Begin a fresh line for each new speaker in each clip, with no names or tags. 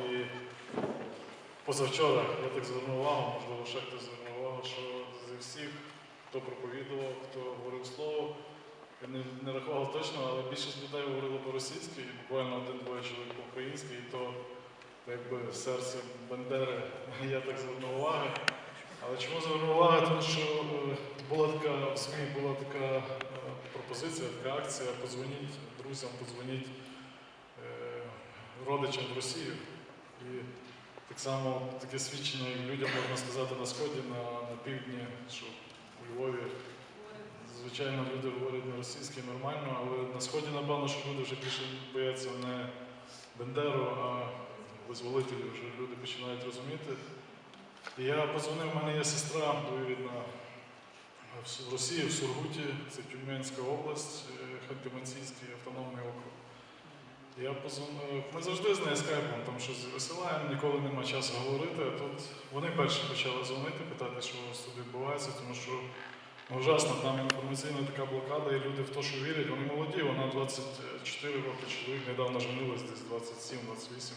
І позавчора я так звернув увагу, можливо, ще хтось звернув увагу, що зі всіх, хто проповідував, хто говорив слово, я не, не рахував точно, але більшість людей говорило по-російськи, і буквально один-двоє чоловік по-українськи, і то якби серце Бандери я так звернув увагу. Але чому звернув увагу? Тому що е, була така в СМІ була така е, пропозиція, така акція, подзвоніть друзям, подзвоніть е, родичам в Росію. І так само таке свідчення людям можна сказати на сході, на, на півдні, що у Львові. Звичайно, люди говорять на російській нормально, але на сході, напевно, що люди вже більше бояться не Бендеру, а визволителів. Вже люди починають розуміти. І я позвонив, в мене є сестра двоюрідна в Росії, в Сургуті, це Тюменська область, е, Ханты-Мансійський автономний округ. Я позвонив, ми завжди з нею скайпом там щось висилаємо, ніколи нема часу говорити. Тут вони перші почали дзвонити, питати, що у вас тут відбувається, тому що ужасно, там інформаційна така блокада, і люди в те, що вірять, вони молоді, вона 24 роки, чоловік недавно женилась, десь 27-28.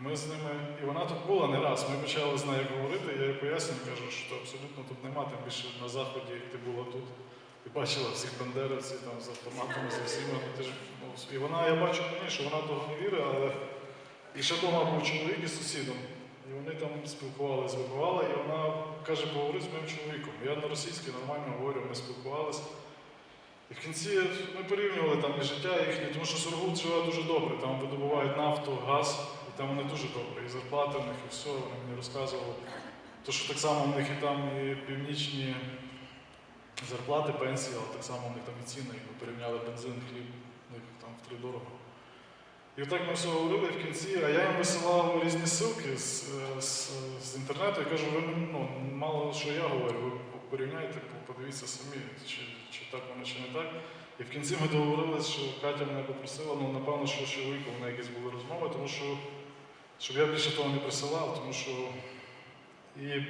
Ми з ними, і вона тут була не раз. Ми почали з нею говорити, я їй пояснюю, кажу, що абсолютно тут нема, тим більше на заході, як ти була тут. І бачила всіх бандерівців там з автоматами, з всіма. ну, Ти ж, і вона, я бачу мені, що вона того не вірить, але і ще вдома був чоловік із сусідом. І вони там спілкувалися, вибивали, і вона каже, поговори з моїм чоловіком. Я на російській нормально говорю, ми спілкувалися. І в кінці ми порівнювали там і життя їхнє, тому що Сургут живе дуже добре, там видобувають нафту, газ, і там вони дуже добре. І зарплати в них, і все, вони мені розказували. То, що так само в них і там і північні зарплати, пенсії, але так само в них там і ціни, і ми порівняли бензин, хліб, там втридорого. І отак ми все говорили в кінці, а я їм висилав різні ссылки з, е, з, з інтернету і кажу, ви ну, мало що я говорю, ви порівняйте, подивіться самі, чи, чи так воно, чи не так. І в кінці ми договорилися, що Катя мене попросила, ну напевно, що з чоловіком в неї якісь були розмови, тому що щоб я більше того не присилав, тому що і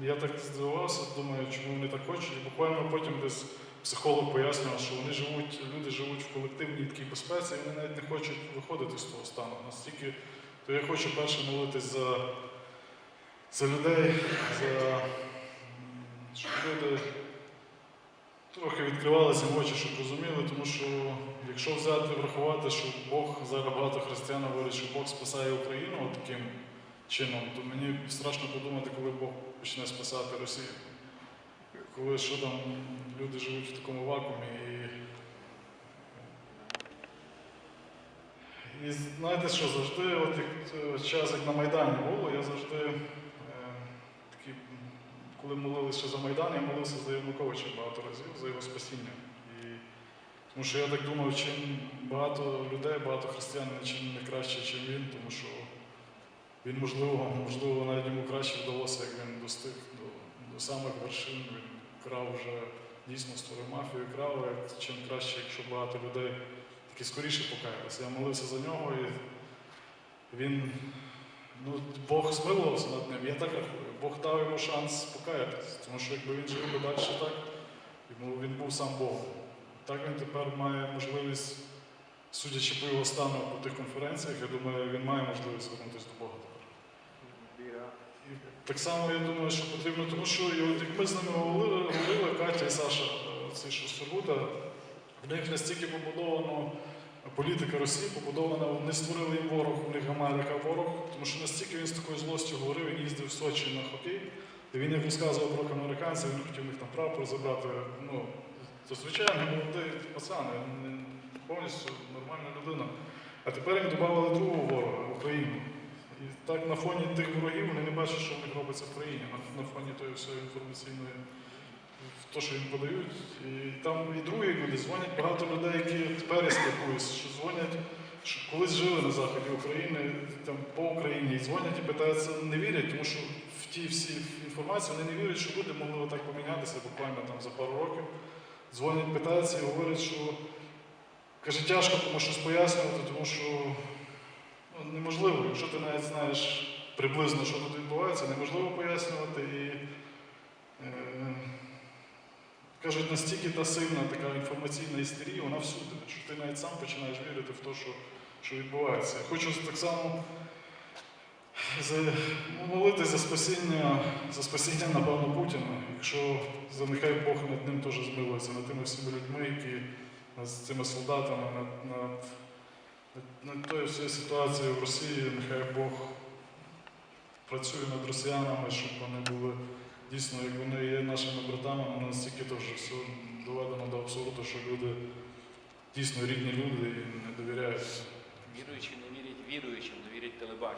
я так здивувався, думаю, чому вони так хочуть. І буквально потім десь психолог пояснював, що вони живуть, люди живуть в колективній такій безпеці, і вони навіть не хочуть виходити з того стану. Настільки, то я хочу перше молитись за, за людей, за щоб люди трохи відкривалися очі, щоб розуміли, тому що якщо взяти врахувати, що Бог зараз багато християн говорять, що Бог спасає Україну таким чином, то мені страшно подумати, коли Бог почне спасати Росію. Коли що там люди живуть в такому вакуумі і. І знаєте що, завжди, от як е, час, як на Майдані було, я завжди е, такі, коли молився ще за Майдан, я молився за Януковича багато разів, за його спасіння. І, тому що я так думав, чим багато людей, багато християн, чим не краще, ніж він, тому що він, можливо, можливо, навіть йому краще вдалося, як він достиг до, до самих вершин. Крав вже дійсно створив мафію, крав, чим краще, якщо багато людей таки скоріше покаялися. Я молився за нього і він, ну, Бог змилувався над ним. Я так рахую. Бог дав йому шанс покаятися, тому що якби він жив би далі так, він був сам Богом. Так він тепер має можливість, судячи по його стану по тих конференціях, я думаю, він має можливість звернутися до Бога так само я думаю, що потрібно, тому що і от як ми з ними говорили, говорили Катя і Саша, е, ці що Сургута, в них настільки побудовано політика Росії, побудована, вони створили їм ворог, у них Америка ворог, тому що настільки він з такою злостю говорив, він їздив в Сочі на хокей, і він як розказував про американців, він хотів них там прапор забрати. Ну, то звичайно, молодий пацан, повністю нормальна людина. А тепер їм додали другого ворога Україну. І так на фоні тих ворогів вони не бачать, що в них робиться в країні, на, на фоні тої всієї інформаційної, то, що їм подають. І там і другі люди дзвонять багато людей, які тепер я спілкуюся, що дзвонять, що колись жили на заході України, там по Україні, і дзвонять і питаються, не вірять, тому що в ті всі інформації вони не вірять, що люди могли отак помінятися буквально там за пару років. Дзвонять, питаються і говорять, що каже, тяжко тому щось пояснювати, тому що ну, неможливо, якщо ти навіть знаєш приблизно, що тут відбувається, неможливо пояснювати. І, е, кажуть, настільки та сильна така інформаційна істерія, вона всюди, що ти навіть сам починаєш вірити в те, що, що відбувається. Я хочу так само за, ну, молитись за спасіння, за спасіння, напевно, Путіна. Якщо за нехай Бог над ним теж змилується, над тими всіма людьми, які над цими солдатами, над, над, над, над тою всією ситуацією в Росії, нехай Бог працює над росіянами, щоб вони були дійсно, як вони є нашими братами, але настільки то вже все доведено до абсурду, що люди дійсно рідні люди і не довіряють.
Віруючі не вірять віруючим, не вірять
церква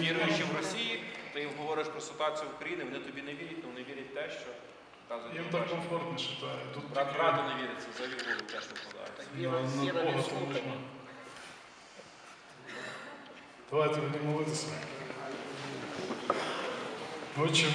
Віруючи в. Росії, ти їм говориш про ситуацію в Україні, вони тобі не вірять, але вони вірять в те, що показує
Їм так
телебачення.
комфортніше, та і тут
Брат
таке-
брату не віриться, взагалі в голову теж випадається.
Віра,
на- на
віра
Бога
не
то
слухання.
можна. Давайте будемо молитися. Отче